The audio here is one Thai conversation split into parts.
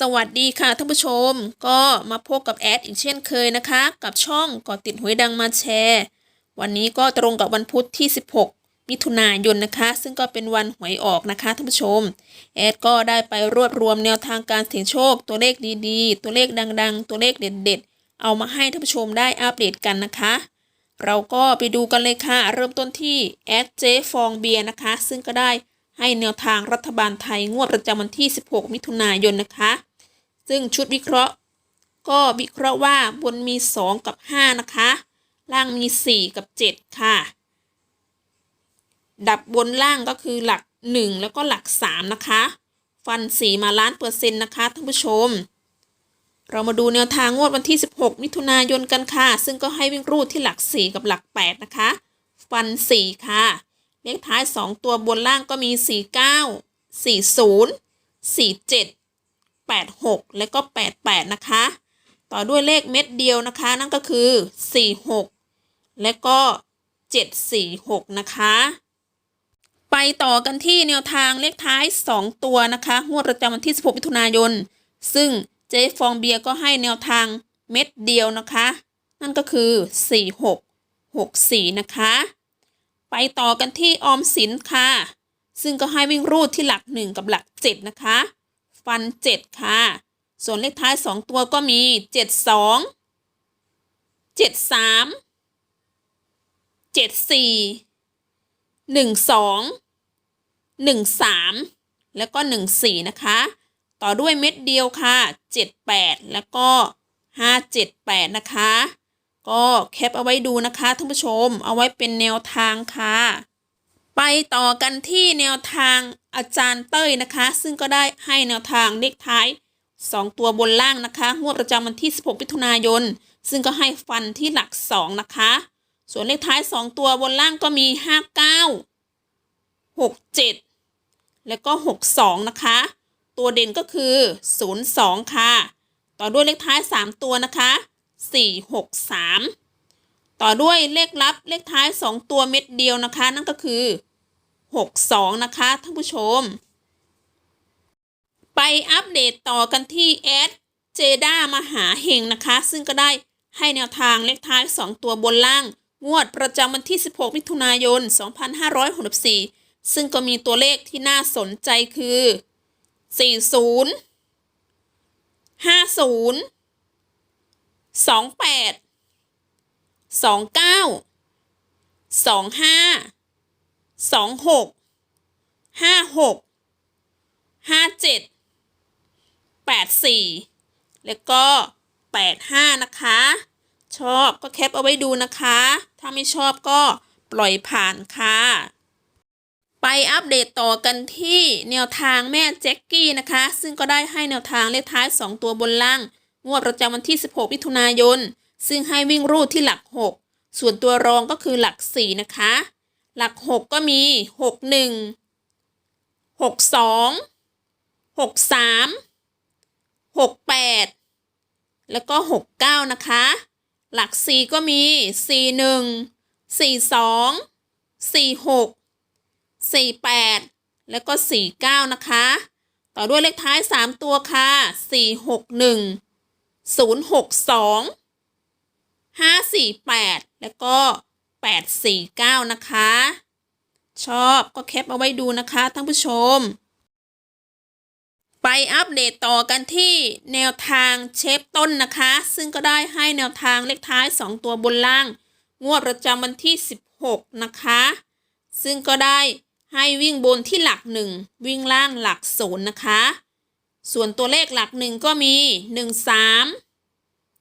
สวัสดีค่ะท่านผู้ชม ก็มาพบกับแอดอีกเช่นเคยนะคะ กับช่องก่อติดหวยดังมาแชร์ วันนี้ก็ตรงกับวันพุธที่ 16 มิถุนายนนะคะ ซึ่งก็เป็นวันหวยออกนะคะท่านผู้ชม แอดก็ได้ไปรวบรวมแนวทางการเสี่ยงโชค ตัวเลขดีๆ ตัวเลขดังๆ ตัวเลขเด็ดๆ เอามาให้ท่านผู้ชมได้อัปเดตกันนะคะ เราก็ไปดูกันเลยค่ะ เริ่มต้นที่แอดเจฟองเบียนะคะ ซึ่งก็ได้ ให้แนวทางรัฐบาลไทยงวดประจำวันที่ 16 มิถุนายนนะคะ ซึ่งชุดวิเคราะห์ ก็วิเคราะห์ว่าบนมี 2 กับ 5 นะคะ ล่างมี 4 กับ 7 ค่ะ ดับบนล่างก็คือหลัก 1 แล้วก็หลัก 3 นะคะ ฟัน 4 มาล้านเปอร์เซ็นต์นะคะท่านผู้ชม เรามาดูแนวทางงวดวันที่ 16 มิถุนายนกันค่ะ ซึ่งก็ให้วิ่งรูดที่หลัก 4 กับหลัก 8 นะคะ ฟัน 4 ค่ะ เลขท้าย 2 ตัวบนล่างก็มี 49 40 47 86 และก็ 88 นะคะ ต่อด้วยเลขเม็ดเดียวนะคะ นั่นก็คือ 46 และก็ 746 นะคะ ไปต่อกันที่แนวทางเลขท้าย 2 ตัวนะคะงวดประจำวันที่ 16มิถุนายน ซึ่งเจ๊ฟองเบียร์ก็ให้แนวทางเม็ดเดียวนะคะ นั่นก็คือ 46 64 นะคะ ไปต่อกันที่ออมสินค่ะ ซึ่งก็ให้วิ่งรูดที่หลัก 1 กับหลัก 7 นะคะ ฟัน 7 ค่ะ ส่วนเลขท้าย 2 ตัวก็มี 72 73 74 12 13 แล้วก็ 14 นะคะ ต่อด้วยเม็ดเดียวค่ะ 78 แล้วก็ 578 นะคะ ก็แคปเอาไว้ดูนะคะท่านผู้ชม เอาไว้เป็นแนวทางค่ะ ไปต่อกันที่แนวทางอาจารย์เต้ยนะคะ ซึ่งก็ได้ให้แนวทางเลขท้าย 2 ตัวบนล่างนะคะงวดประจำวันที่ 16มิถุนายน ซึ่งก็ให้ฟันที่หลัก 2 นะคะ ส่วนเลขท้าย 2 ตัวบนล่างก็มี 59 67 แล้วก็ 62 นะคะ ตัวเด่นก็คือ 02 ค่ะ ต่อด้วยเลขท้าย 3 ตัวนะคะ 463 ต่อด้วยเลขลับเลขท้าย 2 ตัวเม็ดเดียวนะคะ นั่นก็คือ 62 นะคะท่านผู้ชม ไปอัปเดตต่อกันที่แอดเจด้ามหาเฮงนะคะ ซึ่งก็ได้ให้แนวทางเลขท้าย 2 ตัวบนล่าง งวดประจำวันที่ 16 มิถุนายน 2564 ซึ่งก็มีตัวเลขที่น่าสนใจคือ 40 50 28 29 25 26 56 57 84แล้วก็85นะคะ ชอบก็แคปเอาไว้ดูนะคะ ถ้าไม่ชอบก็ปล่อยผ่านค่ะ ไปอัปเดตต่อกันที่แนวทางแม่แจ็คกี้นะคะ ซึ่งก็ได้ให้แนวทางเลขท้าย 2 ตัวบนล่าง งวดประจำวันที่ 16 มิถุนายน ซึ่งให้วิ่งรูดที่หลัก 6 ส่วนตัวรองก็คือหลัก 4 นะคะ หลัก 6 ก็มี 61 62 63 68 แล้วก็ 69 นะคะ หลัก 4 ก็มี 41 42 46 48 แล้วก็ 49 นะคะ ต่อด้วยเลขท้าย 3 ตัวค่ะ 461 062 548 แล้วก็ 849 นะคะ ชอบก็แคปเอาไว้ดูนะคะท่านผู้ชม ไปอัปเดตต่อกันที่แนวทางเชฟต้นนะคะ ซึ่งก็ได้ให้แนวทางเลขท้าย 2 ตัวบนล่าง งวดประจำวันที่ 16 นะคะ ซึ่งก็ได้ให้วิ่งบนที่หลัก 1 วิ่งล่างหลัก 0 นะคะ ส่วนตัวเลขหลัก1ก็มี 13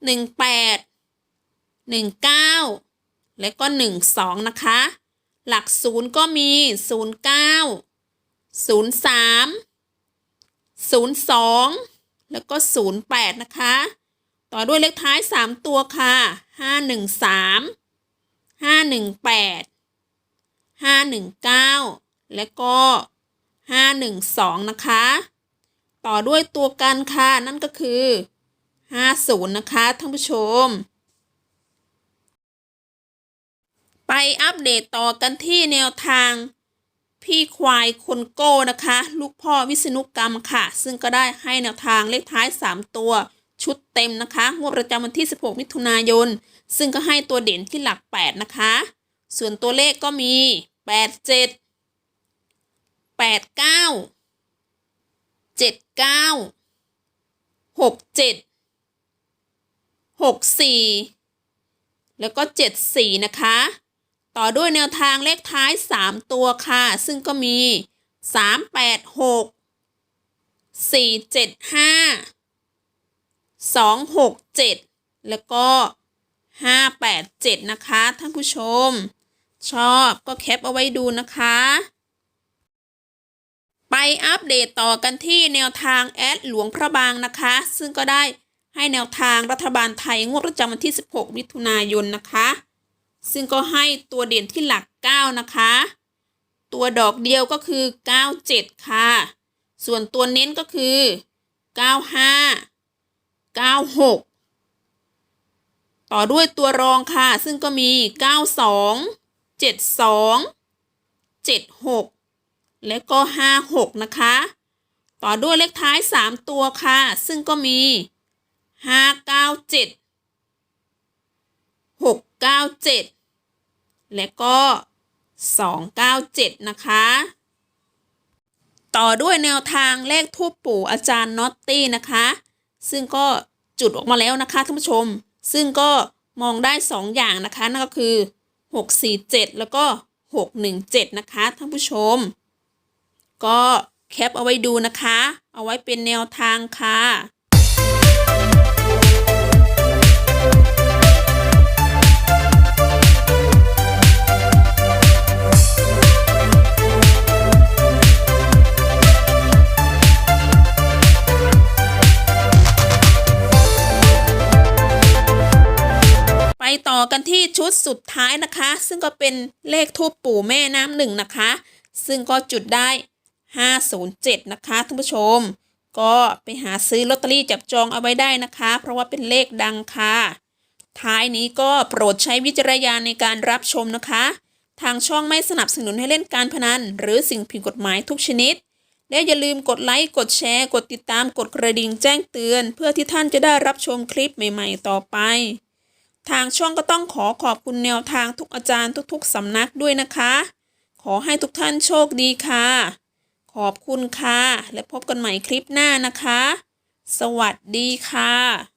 18 19 และก็ 12 นะคะ หลัก0ก็มี 09 03 02 แล้วก็ 08 นะคะ ต่อด้วยเลขท้าย 3 ตัวค่ะ 513 518 519 และก็ 512 นะคะ ต่อด้วยตัวกันค่ะ นั่นก็คือ 50 นะคะท่านผู้ชม ไปอัปเดตต่อกันที่แนวทาง พี่ควายคนโก้นะคะ ลูกพ่อวิษณุกรรมค่ะ ซึ่งก็ได้ให้แนวทางเลขท้าย 3 ตัวชุดเต็มนะคะงวดประจำวันที่ 16 มิถุนายน ซึ่งก็ให้ตัวเด่นที่หลัก 8 นะคะ ส่วนตัวเลขก็มี เจ็ดเก้าหกเจ็ดหกสี่แล้วก็เจ็ดสี่นะคะ ต่อด้วยแนวทางเลขท้ายสามตัวค่ะ ซึ่งก็มีสามแปดหกสี่เจ็ดห้าสองหกเจ็ดแล้วก็ห้าแปดเจ็ดนะคะ ท่านผู้ชม ชอบก็แคปเอาไว้ดูนะคะ ไปอัปเดตต่อกันที่แนวทางแอดหลวงพระบางนะคะ ซึ่งก็ได้ให้แนวทางรัฐบาลไทยงวดประจำวันที่ 16 มิถุนายนนะคะ ซึ่งก็ให้ตัวเด่นที่หลัก 9 นะคะ ตัวดอกเดียวก็คือ 97 ค่ะ ส่วนตัวเน้นก็คือ 95 96 ต่อด้วยตัวรองค่ะ ซึ่งก็มี 92 72 76 และก็ 56 นะคะ ต่อด้วยเลขท้าย 3 ตัวค่ะ ซึ่งก็มี 597 697 และก็ 297 นะคะ ต่อด้วยแนวทางเลขทูปปู่อาจารย์น็อตตี้นะคะ ซึ่งก็จุดออกมาแล้วนะคะท่านผู้ชม ซึ่งก็มองได้ 2 อย่างนะคะ นั่นก็คือ 647 แล้วก็ 617 นะคะท่านผู้ชม ก็แคปเอาไว้ดูนะคะ เอาไว้เป็นแนวทางค่ะไปต่อกันที่ชุดสุดท้ายนะคะ ซึ่งก็เป็นเลขทูปปู่แม่น้ำหนึ่งนะคะ ซึ่งก็จุดได้ 507 นะคะท่านผู้ชม ก็ไปหาซื้อลอตเตอรี่จับจองเอาไว้ได้นะคะ เพราะว่าเป็นเลขดังค่ะ ท้ายนี้ก็โปรดใช้วิจารณญาณในการรับชมนะคะ ทางช่องไม่สนับสนุนให้เล่นการพนัน หรือสิ่งผิดกฎหมายทุกชนิด และอย่าลืมกดไลค์ กดแชร์ กดติดตาม กดกระดิ่งแจ้งเตือน เพื่อที่ท่านจะได้รับชมคลิปใหม่ๆ ต่อไป ทางช่องก็ต้องขอขอบคุณแนวทางทุกอาจารย์ทุกๆสำนักด้วยนะคะ ขอให้ทุกท่านโชคดีค่ะ ขอบคุณค่ะ และพบกันใหม่คลิปหน้านะคะ สวัสดีค่ะ